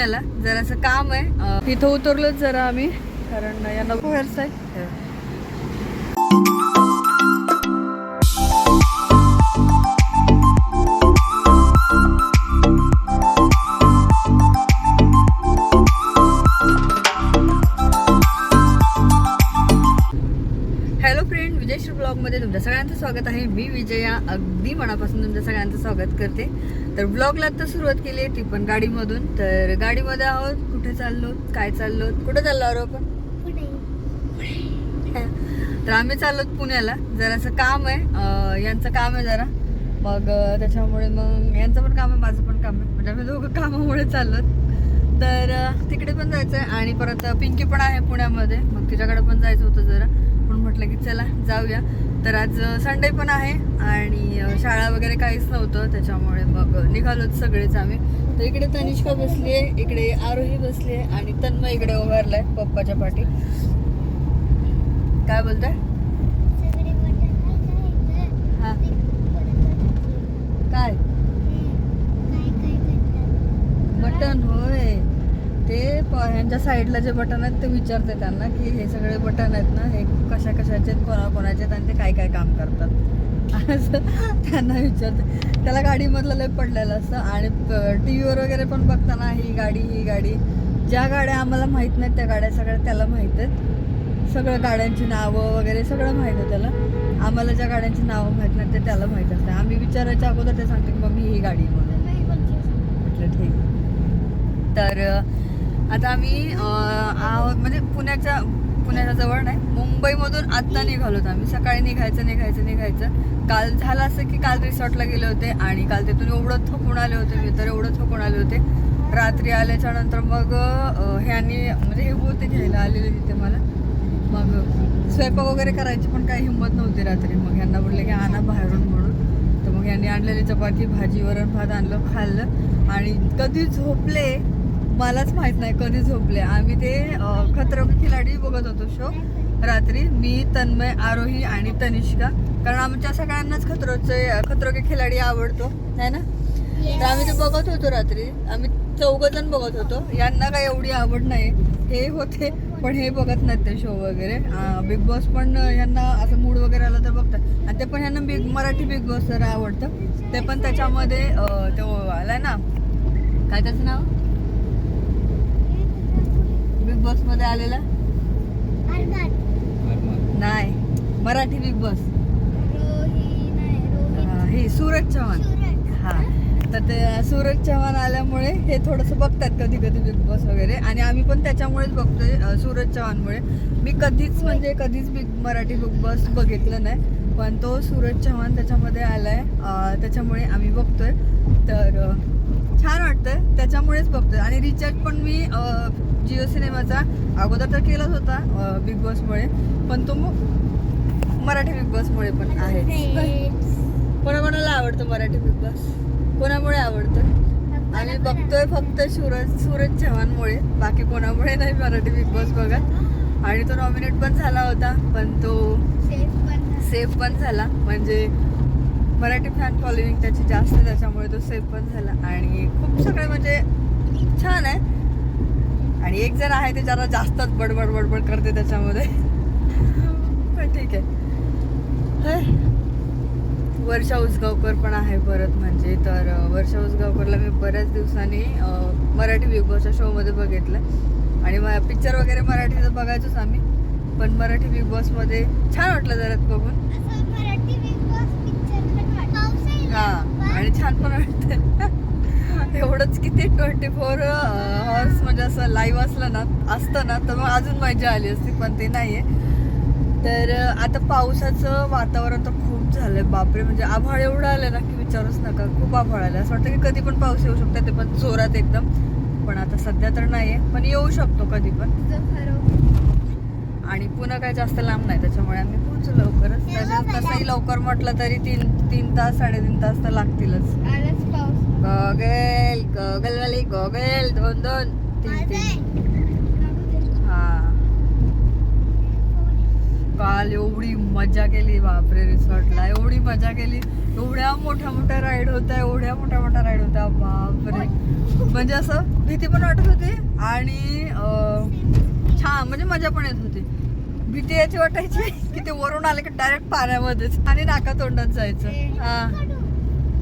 पुण्याला जरासं काम आहे. तिथं उतरलोच जरा आम्ही कारण यांना बाहेरचं आहे. स्वागत आहे मी विजया. अगदी मनापासून तुमच्या सगळ्यांचं स्वागत करते. तर ब्लॉगला आता सुरुवात केली आहे ती पण गाडीमधून. तर गाडीमध्ये आहोत. कुठे चाललो? काय चाललो? कुठे चाललो आहो आपण? तर आम्ही चाललो पुण्याला. जरासं काम आहे. यांचं काम आहे जरा. मग त्याच्यामुळे मग यांचं पण काम आहे माझं पण काम आहे. म्हणजे आम्ही दोघं कामामुळे चाललो तर तिकडे पण जायचं आहे. आणि परत पिंकी पण आहे पुण्यामध्ये. मग तिच्याकडे पण जायचं होतं जरा. म्हणून म्हटलं की चला जाऊया. तर आज संडे पण आहे आणि शाळा वगैरे काहीच नव्हतं त्याच्यामुळे मग निघालोच सगळेच आम्ही. तर इकडे तनिष्का बसली आहे इकडे आरोही बसली आहे आणि तन्मय इकडे उभारलाय पप्पाच्या पाठी. काय बोलताय हा काय बटन होय ह्यांच्या साईडला जे बटन आहेत ते विचारते त्यांना की हे सगळे बटन आहेत ना हे कशा कशाचे आहेत, कोणा कोणाचे आहेत आणि ते काय काय काम करतात. असं त्यांना विचारते. त्याला गाडीमधलं लय पडलेलं असतं आणि टी व्हीवर वगैरे पण बघताना ही गाडी ही गाडी. ज्या गाड्या आम्हाला माहीत नाहीत त्या गाड्या सगळ्या त्याला माहीत आहेत. सगळं गाड्यांची नावं वगैरे सगळं माहीत आहे त्याला. आम्हाला ज्या गाड्यांची नावं माहीत नाहीत ते त्याला माहीत असते. आम्ही विचारायच्या अगोदर ते सांगते की मम्मी ही गाडी म्हणून. म्हटलं ठीक. तर आता आम्ही आहोत म्हणजे पुण्याच्या पुण्याच्या जवळ नाही मुंबईमधून आत्ता निघालोत आम्ही. सकाळी निघायचं निघायचं निघायचं. काल झालं असं की काल रिसॉर्टला गेले होते आणि काल तिथून एवढं थकून आले होते मी तर एवढं थकून आले होते. रात्री आल्याच्यानंतर मग ह्यांनी म्हणजे हे होते घ्यायला आलेले तिथे मला. मग स्वयंपाक वगैरे करायची पण काही हिंमत नव्हती रात्री. मग यांना बोलले की आणा बाहेरून म्हणून. तर मग यांनी आणलेली चपाती भाजी वरण भात आणलं खाल्लं. आणि कधी झोपले मलाच माहीत नाही कधी झोपले. आम्ही ते अं, खतरो के खिलाडी बघत होतो शो रात्री. मी तन्मय आरोही आणि तनिष्का. कारण आमच्या सगळ्यांनाच खतरोचे खतरो के खिलाडी आवडतो है ना? तर आम्ही ते बघत होतो रात्री. आम्ही चौघ जण बघत होतो. यांना काय एवढी आवड नाही. हे होते पण हे बघत नाहीत ते शो वगैरे. बिग बॉस पण यांना असं मूड वगैरे आलं तर बघतात. आणि ते पण यांना बिग मराठी बिग बॉस जरा आवडतं. ते पण त्याच्यामध्ये तो आलाय ना? काय त्याचं नाव? बिग बॉसमध्ये आलेला? नाही. मराठी बिग बॉस हे सूरज चव्हाण. हा. तर ते सूरज चव्हाण आल्यामुळे हे थोडंसं बघतात कधी कधी बिग बॉस वगैरे. आणि आम्ही पण त्याच्यामुळेच बघतोय सूरज चव्हाणमुळे. मी कधीच म्हणजे कधीच बिग मराठी बिग बॉस बघितलं नाही. पण तो सूरज चव्हाण त्याच्यामध्ये आलाय. त्याच्यामुळे आम्ही बघतोय. तर छान वाटतं त्याच्यामुळेच बघतोय. आणि रिचार्ज पण मी जिओ सिनेमाचा अगोदर तर केलाच होता बिग बॉसमुळे पण तो मग मराठी बिग बॉसमुळे पण आहे. कोणाकोणाला आवडतं मराठी बिग बॉस कोणामुळे आवडतं? आम्ही बघतोय फक्त सूरज सूरज चव्हाणमुळे. बाकी कोणामुळे नाही मराठी बिग बॉस बघत. आणि तो नॉमिनेट पण झाला होता पण तो सेफ पण झाला. म्हणजे मराठी फॅन फॉलोईंग त्याची जास्त त्याच्यामुळे तो सेफ पण झाला. आणि खूप सगळे म्हणजे छान आहे. आणि एक जण आहे ते जरा जास्तच बडबड बडबड करते त्याच्यामध्ये. पण ठीक आहे. वर्षा उसगावकर पण आहे परत म्हणजे तर वर्षा उसगावकरला मी बऱ्याच दिवसांनी मराठी बिग बॉसच्या शोमध्ये बघितलं आणि पिक्चर वगैरे मराठीचं बघायचोच आम्ही. पण मराठी बिग बॉसमध्ये छान वाटलं जरा बघून. हा आणि छान पण वाटतं. एवढंच की ते ट्वेंटी फोर हॉर्स म्हणजे असं लाईव्ह असलं ना असतं ना तर मग अजून मजा आली असती पण ते नाहीये. तर अं, आता पावसाचं वातावरण तर खूप झालंय बापरे म्हणजे आभाळ एवढं आलं ना की विचारूच नका खूप आभाळ आलं असं वाटतं की कधी पण पाऊस येऊ शकतो ते पण जोरात एकदम. पण आता सध्या तर नाहीये पण येऊ शकतो कधी पण. आणि पुन्हा काय जास्त लांब नाही त्याच्यामुळे आम्ही पोहोचू लवकरच. तसंही लवकर म्हटलं तरी तीन तीन तास साडेतीन तास तर लागतीलच. गॉगल गॉगलवाली गॉगल दोन दोन तीन तीन हा काल एवढी मजा केली बापरे रिसॉर्टला एवढी मजा केली. एवढ्या मोठ्या मोठ्या राईड होत्या एवढ्या मोठ्या मोठ्या राईड होत्या बापरे. म्हणजे असं भीती पण वाटत होती आणि अं, छान म्हणजे मजा पण येत होती. भीती याची वाटायची की ते वरून आले की डायरेक्ट पाण्यामध्येच आणि नाका तोंडात जायचं. हा.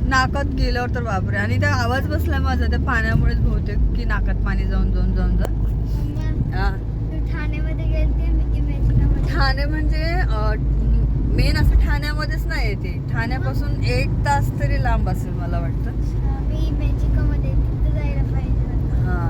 नाकात गेल्यावर तर बापरे. आणि त्या आवाज बसला माझा त्या पाण्यामुळेच बहुतेक की नाकात पाणी जाऊन जाऊन जाऊन जाऊन. हा. ठाण्यामध्ये ठाणे म्हणजे मेन असं ठाण्यामध्येच नाही येते ठाण्यापासून एक तास तरी लांब असेल मला वाटतं. हा.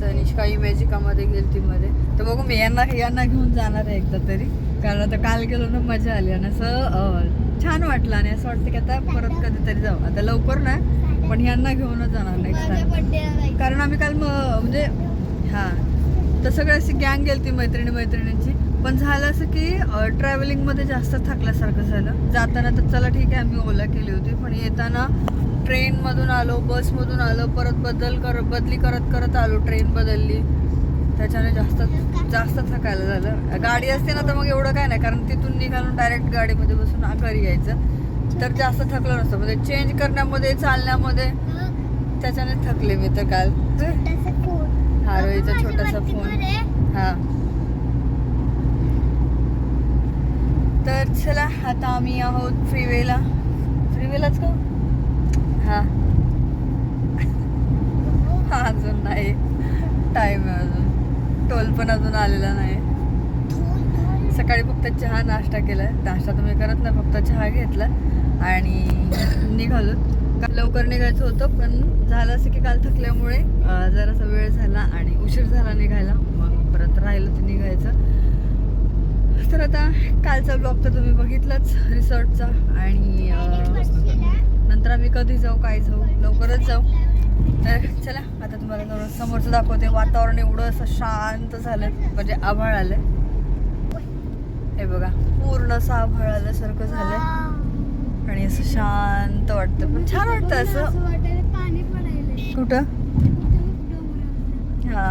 तनिष्का इमॅजिकामध्ये गेलती मध्ये. तर बघू मी यांना यांना घेऊन जाणार आहे एकदा तरी. कारण आता काल गेलो ना मजा आली. आणि असं छान वाटलं आणि असं वाटतं की आता परत कधीतरी जाऊ. आता लवकर नाही पण यांना घेऊनच जाणार नेक्स्ट टाइम कारण आम्ही काल म्हणजे हा तर सगळी अशी गँग गेलती मैत्रिणी मैत्रिणींची पण झालं असं की ट्रॅव्हलिंगमध्ये जास्त थकल्यासारखं झालं. जाताना तर चला ठीक आहे आम्ही ओला केली होती. पण येताना ट्रेन मधून आलो बस मधून आलो परत बदल कर बदली करत करत आलो ट्रेन बदलली. त्याच्याने जास्त जास्त थकायला झालं. गाडी असते ना तर मग एवढं काय नाही. कारण तिथून निघालून डायरेक्ट गाडीमध्ये बसून घरी यायचं. तर जास्त थकलं नसतं. म्हणजे चेंज करण्यामध्ये चालण्यामध्ये त्याच्याने थकले मी तर काल. हा माझ्या छोटासा फोन. हा. तर चला आता आम्ही आहोत फ्रीवेला फ्रीवेलाच का? हा. हा अजून नाही. टाइम आहे अजून. टोल पण अजून आलेला नाही. सकाळी फक्त चहा नाश्ता केलाय. नाश्ता तुम्ही करत नाही फक्त चहा घेतला आणि निघालो का- लवकर निघायचं होतं पण झालं असं की काल थकल्यामुळे जरासा वेळ झाला आणि उशीर झाला निघायला. मग परत राहिलं ते निघायचं. तर आता कालचा ब्लॉग तर तुम्ही बघितलाच रिसॉर्टचा. आणि नंतर आम्ही कधी जाऊ काय जाऊ लवकरच जाऊ. तर चला आता तुम्हाला समोरचं दाखवते. वातावरण एवढं असं शांत झालं म्हणजे आभाळ आलंय. हे बघा पूर्ण असं आभाळ आल्यासारखं झालंय. आणि असं शांत वाटतं. पण छान वाटतं असं. कुठं. हा.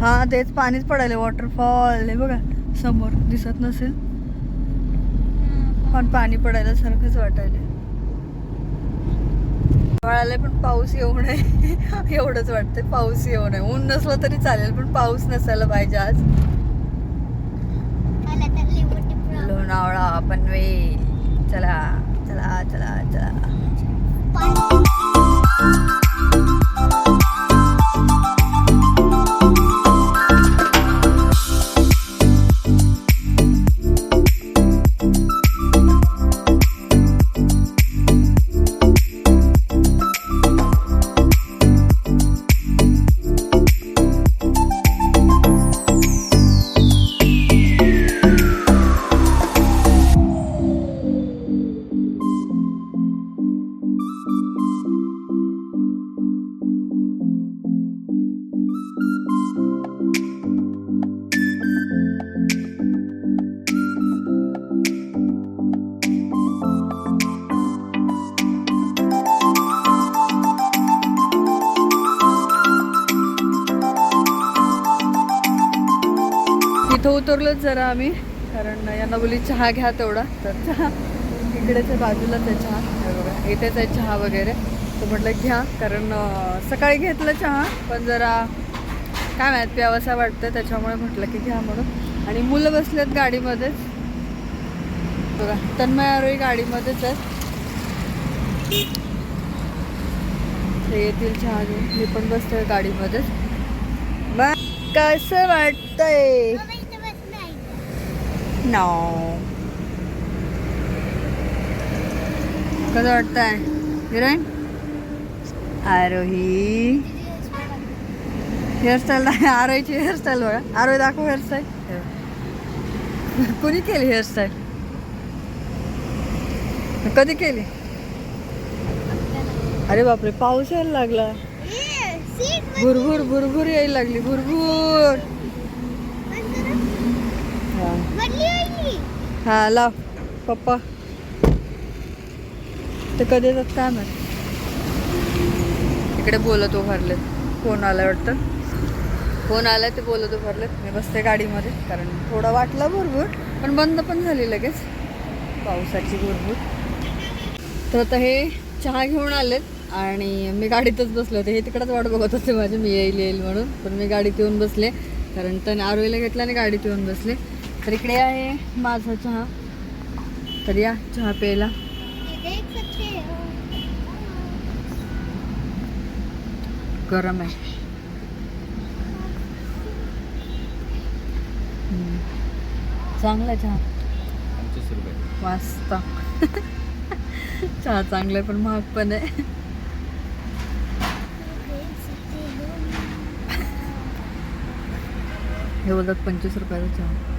हा तेच पाणीच पडायला वॉटरफॉल हे बघा समोर दिसत नसेल. पण. पाणी पडायला सारखंच वाटायला आलंय पण पाऊस येऊ नये. एवढंच वाटतंय पाऊस येऊ नये. ऊन नसलं तरी चालेल पण पाऊस नसायला पाहिजे आज. लोणावळा पनवेल. चला चला चला चला. उतरलोच जरा आम्ही कारण यांना बोली चहा घ्या तेवढा. तर चहा इकडेच्या आहे बाजूलाच आहे चहा. बघा इथेच आहे चहा वगैरे. तर म्हटलं घ्या. कारण सकाळी घेतलं चहा पण जरा काय माहीत प्यावसा वाटतं त्याच्यामुळे म्हटलं की घ्या म्हणून. आणि मुलं बसलेत गाडीमध्येच. बघा तन्मय आरोही गाडीमध्येच आहेत. ते येतील चहा घेऊन. मी पण बसतोय गाडीमध्येच. मग कसं वाटतंय? बाबा, इथं बस नाही. नो कसं वाटतंय? हिरोईन? आरोही. हेअरस्टाईल आरोहीची हेअरस्टाईल बघा. आरोही दाखव हेअरस्टाईल कुणी केली हेअरस्टाईल कधी केली? अरे बापरे पाऊस यायला लागला. भुरभुर भुरभुर यायला लागली. भुरभुर बंद करा. हा मधली वाली. हा लाव पप्पा. ते कधी येतात काय माहीत? इकडे बोलत उभारलेत. फोन आलाय वाटतं. फोन आलाय ते बोलत उभारलेत. मी बसते गाडीमध्ये कारण थोडं वाटलं भरभूर पण बंद पण झाली लगेच. पावसाची भरपूर तर आता हे चहा घेऊन आलेत आणि मी गाडीतच बसले होते. हे तिकडंच वाट बघत होते माझे मी येईल येईल म्हणून. पण मी गाडीत येऊन बसले कारण त्याने आरोईला घेतला आणि गाडीत येऊन बसले. तर इकडे आहे माझा चहा. तर या चहा प्यायला. गरम आहे. चांगला चहा. मस्त चहा चांगला पण महाग पण आहे. हो हे बोलतात पंचवीस रुपयाचा चहा.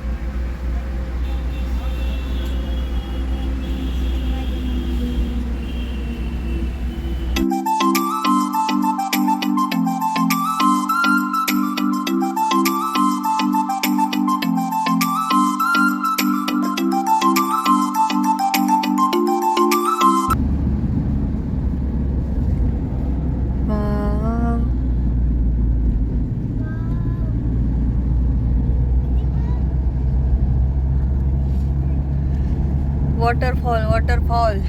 वॉटरफॉल वॉटरफॉल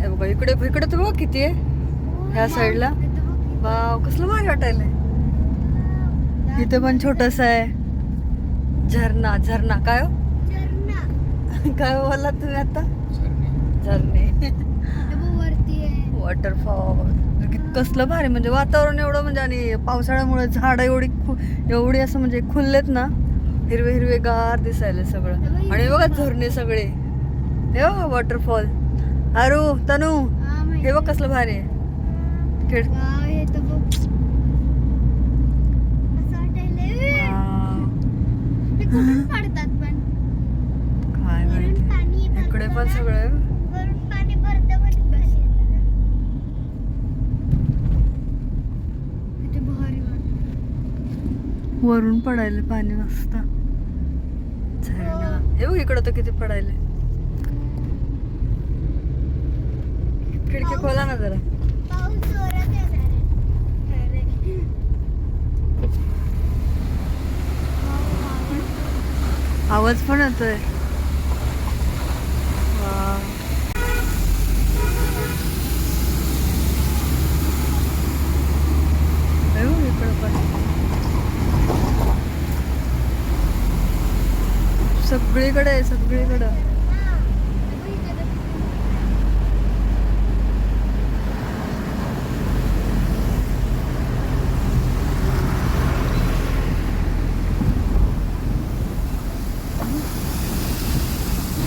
हे बघा इकडे इकडे तर बघ किती आहे. ह्या साईडला वाव कसलं भारी वाटायलंय. इथे पण छोटस आहे. झरणा झरणा काय हो? झरना. काय बोलला तुम्ही आता? झरणे हे. वॉटरफॉल कसलं भारी म्हणजे वातावरण एवढं म्हणजे आणि पावसाळ्यामुळे झाडं एवढी खु एवढी असं म्हणजे खुललेत ना. हिरवे हिरवे गार दिसायला सगळं आणि हे बघा. झरणे सगळे. हे बघा वॉटरफॉल अरू तनू हा बघ कसलं भारी आहे. खेळ. काय माहिती. इकडे पण. सगळं वरून पडायला पाणी मस्त. झरणा हे बघ इकडं तर किती पडायले खिडकी खोला ना जरा. आवाज पण येतोय वाव. हे बघ इकडं पण सगळीकडे आहे सगळीकडं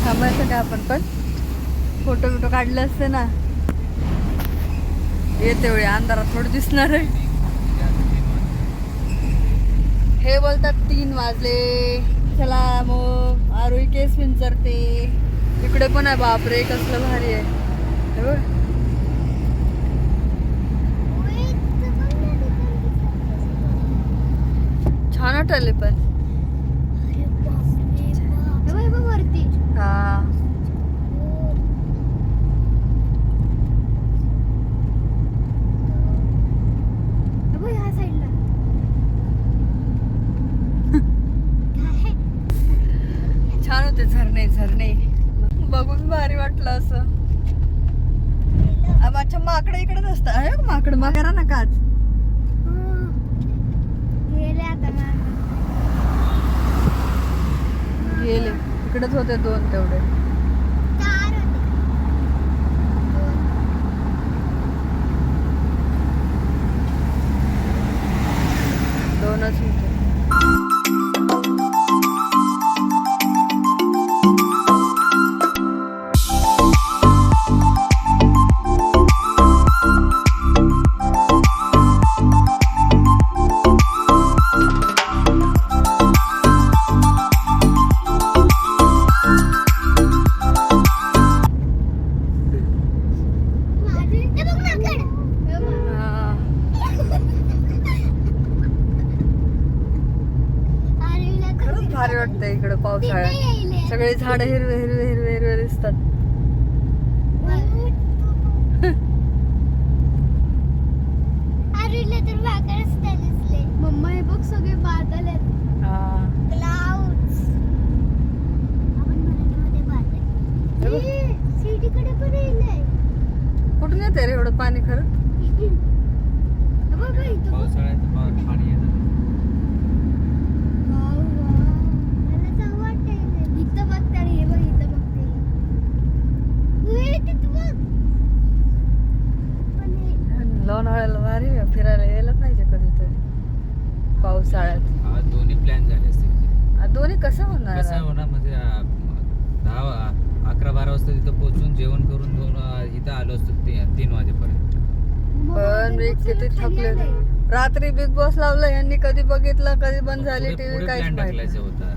थांबायचं का आपण पण फोटो बिटो असते ना. येते तेवढे अंधारात थोडं दिसणार आहे. हे बोलतात तीन वाजले. चला मग आरोही केस विंचरते. इकडे पण आहे बापरे कसलं भारी आहे. दिसतं. छान वाटले पण. हे बघ ह्या साईडला काय? छान होते झरणे बघून भारी वाटलं असं. माझ्या माकडं इकडेच असतं. अरे माकड. माकरा ना काच. गेले आता मागं. गेले. इकडेच होते दोन तेवढे. वाटतंय इकडं पावसाळ्यात. सगळे झाड हिरवे हिरवे हिरवे हिरवे दिसतात आरवीला तर माकडच नाही दिसले मम्मा हे बघ सगळे बादल आहेत हा. क्लाउड्स आपण मराठीमध्ये हे बघ. बादल सिटीकडे पण येईल येते रे एवढं पाणी खरं बघ इथं पावसाळ्यात पा- पाणी येतं वाव, वाव. मला तर वाटतंय. इथं बघ तर हे बघ इथं बघ ते. उई, तिथं बघ. पण हे- लोणावळ्याला भारी आहे, फिरायला यायला पाहिजे कधीतरी. पावसाळ्यात. हा दोन्ही प्लॅन झाले असते आ, दोन्ही कसं होणार? कसं होणार? म्हणजे आ, दहा वा- अकरा बारा वाजता तिथं पोहोचून जेवण करून दोन आ, इथं आलो असतो ती- तीन वाजेपर्यंत. पण मी किती थकले. रात्री बिग बॉस लावलं यांनी कधी बघितलं कधी बंद झाली टीव्ही काहीच प्लॅन माहिती टाकलायचा होता.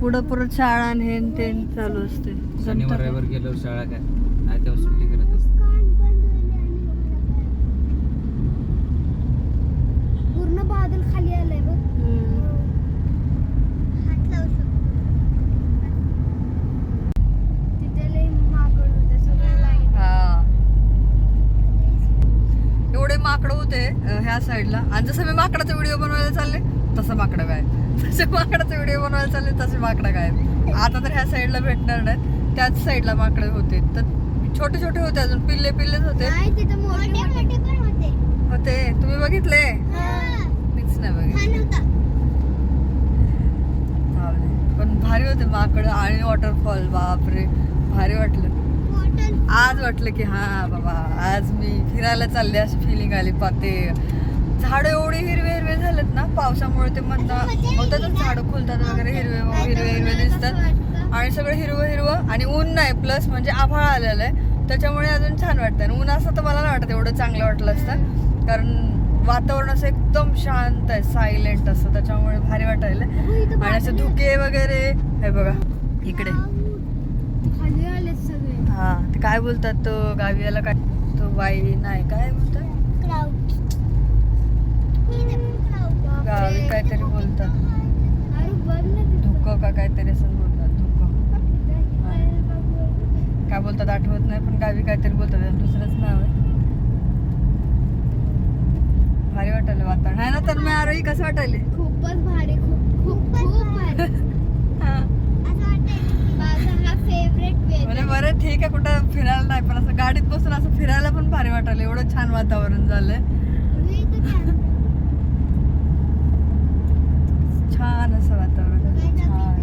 पुढं पुढं शाळा आणि हे न ते चालू असते. शनिवार? रविवार गेल्यावर शाळा काय? नाही तेव्हा सुट्टी करत असते कान बंद होईल आणि बघायला पूर्ण बादल खाली आलंय बघ. हम्म. हात लावू शकतो. तिथे लय माकड होते सगळं लाईन. हा. एवढे माकडं होते अं, ह्या साईडला आणि जसं मी माकडाचा व्हिडिओ बनवायला चालले तसं माकडं काय जसे माकडाचा व्हिडिओ बनवायला चालले तसे माकडं काय आता तर ह्या साईडला भेटणार नाही. त्याच साईडला माकडे होते. तर छोटे छोटे होते अजून पिल्ले पिल्लेच होते. होते होते. तुम्ही बघितले? नाही बघितले. पण भारी होते माकड आणि वॉटरफॉल बापरे. भारी वाटलं. आज वाटलं की हा बाबा आज मी फिरायला चालले अशी फिलिंग आली. पाते. झाडं एवढे हिरवे हिरवे झालेत ना पावसामुळे ते म्हणता होतात झाडं खुलतात वगैरे हिरवे हिरवे हिरवे दिसतात. आणि सगळं हिरवं हिरवं आणि ऊन नाही. प्लस म्हणजे आभाळ आलेलं आहे. त्याच्यामुळे अजून छान वाटतं. आणि ऊन असं तर मला नाही वाटत एवढं चांगलं वाटलं असतं. कारण वातावरण असं एकदम शांत आहे सायलेंट असं त्याच्यामुळे भारी वाटायला आणि असे धुके वगैरे हे बघा इकडे. हा ते काय बोलतात तो गावी याला काय तो वाई नाही काय बोलतात गावी काहीतरी बोलतात. धुकं का काहीतरी असं बोलतात धुकं. काय बोलतात आठवत नाही पण गावी काहीतरी बोलतात दुसरंच नाव आहे. भारी वाटायला वातावरण. आहे ना तर मी आरोही कसं वाटायले? खूपच भारी खूप खूप खूप भारी. माझा हा फेवरेट म्हणजे बरं ठीक आहे कुठं फिरायला नाही पण असं गाडीत बसून असं फिरायला पण भारी वाटायला. एवढं छान वातावरण झालंय. छान असं वातावरण छान.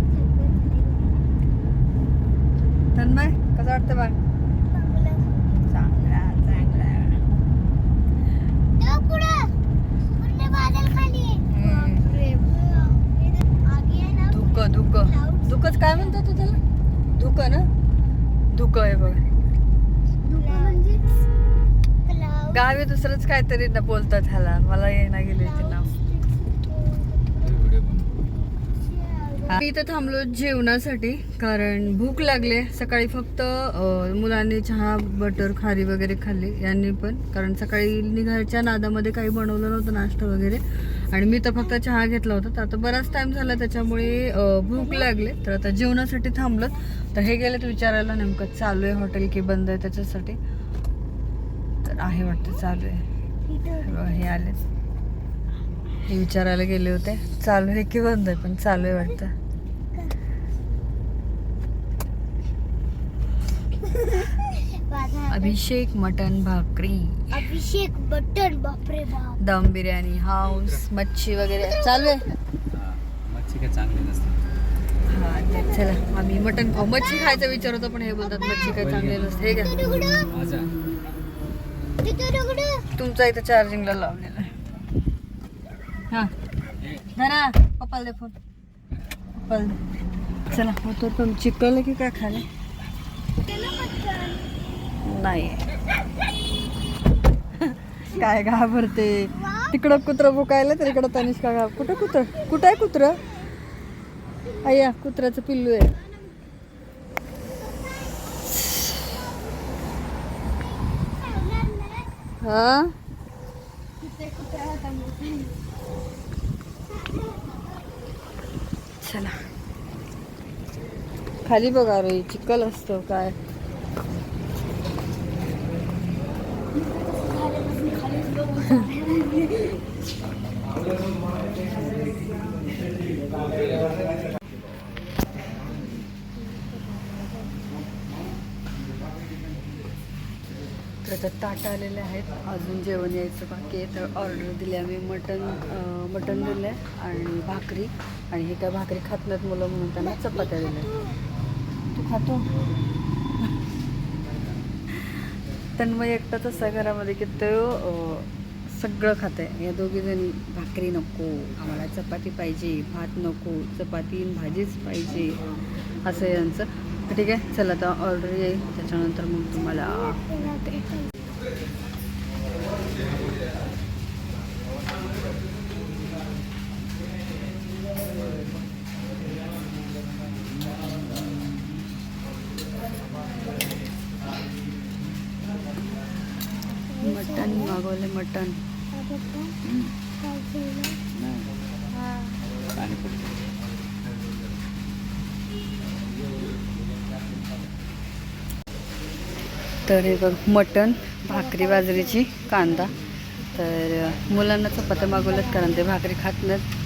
तन्मय कसं वाटतं बा चांगला चांगला धुकं धुकं धुकंच काय म्हणतात तू त्याला? धुकं ना? धुकं आहे बघ. गावी दुसरंच काहीतरी ना बोलतात ह्याला. मला ये ना गेले ते नाव. मी इथं थांबलो जेवणासाठी कारण भूक लागले. सकाळी फक्त मुलांनी चहा बटर खारी वगैरे खाल्ली. यांनी पण. कारण सकाळी निघायच्या नादामध्ये काही बनवलं नव्हतं नाश्ता वगैरे. आणि मी तर फक्त चहा घेतला होता. तर आता बराच टाईम झाला त्याच्यामुळे भूक लागले. तर आता जेवणासाठी थांबलं तर हे गेलेत विचारायला नेमकं चालू आहे हॉटेल की बंद आहे त्याच्यासाठी. तर आहे वाटतं चालू आहे. हो, हे आले. हे विचारायला गेले होते. चालू आहे की बंद आहे पण चालू आहे वाटतं. अभिषेक मटन भाकरी. अभिषेक बटन बापरे बाप. दम बिर्याणी हाऊस मच्छी वगैरे. चालू आहे? हा, मच्छी काय चांगली नसते. हा ते चला आम्ही मटन खाऊ. मच्छी खायचा विचार होता पण हे बोलतात मच्छी काय चांगली नसते हे घ्या. माझा तुमचा इथं चार्जिंगला लावलेला आहे. हा. धरा पप्पाला दे फोन पप्पाला दे. चला होतो पण चिकल की काय खायला? नाही काय घाबरते? तिकडं कुत्रं भुकायला तर इकडं तनिष्का घाब कुठं कुत्र? कुठं आहे कुत्रं? अय्या कुत्र्याचं पिल्लू आहे. हा? चला. खाली बघा रे चिकल असतो काय? तर ताटं ताट आलेले आहेत. अजून जेवण यायचं बाकी आहे. तर ऑर्डर दिली आम्ही मटन मटन दिलं आहे आणि भाकरी. आणि हे काय भाकरी खात नाहीत मुलं म्हणून त्यांना चपात्या दिल्या. तू खातो? तन्मय एकटाच असा घरामध्ये की तो सगळं खात आहे या दोघीजणी भाकरी नको. आम्हाला चपाती पाहिजे भात नको चपाती आणि भाजीच पाहिजे. असं यांचं. ठीक आहे चला आता ऑर्डर येईल त्याच्यानंतर मग तुम्हाला भेटते मटन मागवले मटन तर हे बघ मटण भाकरी बाजरीची कांदा. तर मुलांना चपात्या मागवल्यात कारण ते भाकरी खात नाहीत.